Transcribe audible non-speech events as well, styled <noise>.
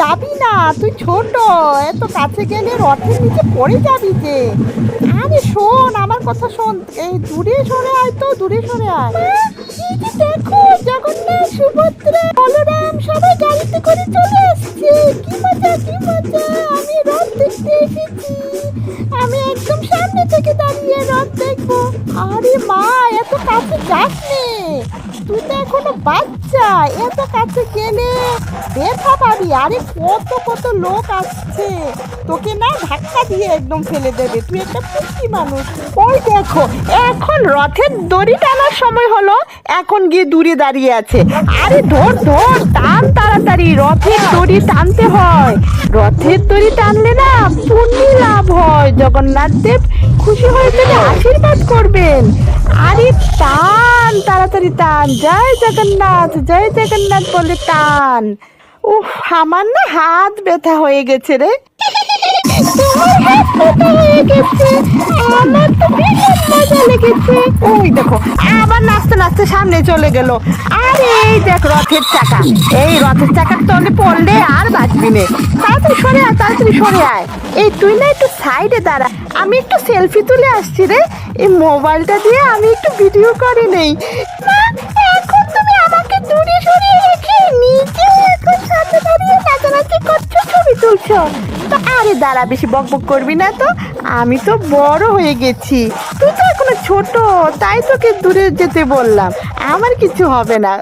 যাবি না, তুই ছোট, এত কাছে গেলে রথের নিচে পড়ে যাবি যে। আরে শোন, আমার কথা শোন, এই দূরে সরে আয় তো, দূরে সরে আয়। দেখো, জগন্নাথ, সুভদ্রা, বলরাম সবাই গাড়িতে করে চলে আসছে। কি মজা কি মজা, আমি রথ দেখতে এসেছি। আমি একদম সামনে থেকে দাঁড়িয়ে রথ দেখব। আরে মা, এত কাছে যাস তুই তো এখনও বাচ্চা। এত কাছে গেলে ব্যথা পাবি। আরে কত কত লোক আসছে। তোকে না ধাক্কা দিয়ে একদম ফেলে দেবে। তুই একটা পুষ্টি মানুষ। ওই দেখো, এখন রথের দড়ি টানার সময় হলো। এখন গিয়ে দূরে দাঁড়িয়ে আছে। আরে ধর ধর, টান তাড়াতাড়ি। রথের দড়ি টানতে হয়। রথের দড়ি টানলে না পুণ্যি লাভ হয়। জগন্নাথ দেব খুশি হয়ে গেলে আশীর্বাদ করবেন। আরে টান টান। জয় জগন্নাথ জয় জগন্নাথ বলে টান। উফ, আমার না হাত ব্যথা হয়ে গেছে রে। <laughs> গেছে। মজা ওই দেখো, আবার নাচতে নাচতে সামনে চলে গেল। আরে, এই দেখ রথের চাকা। এই রথের চাকার তলে পড়লে আর বাঁচবি নে। তাড়াতাড়ি সরে আয়, তাড়াতাড়ি সরে আয়। এই, তুই না একটু সাইডে দাঁড়া। আমি একটু সেলফি তুলে আসছি রে। এই মোবাইলটা দিয়ে আমি একটু ভিডিও করে নেই। আমাকে দূরে ছবি তুলছো। তো, আরে দাঁড়া, বেশি বক বক করবি না তো। আমি তো বড় হয়ে গেছি। তুই তো এখনও ছোট, তাই তোকে দূরে যেতে বললাম। আমার কিছু হবে না।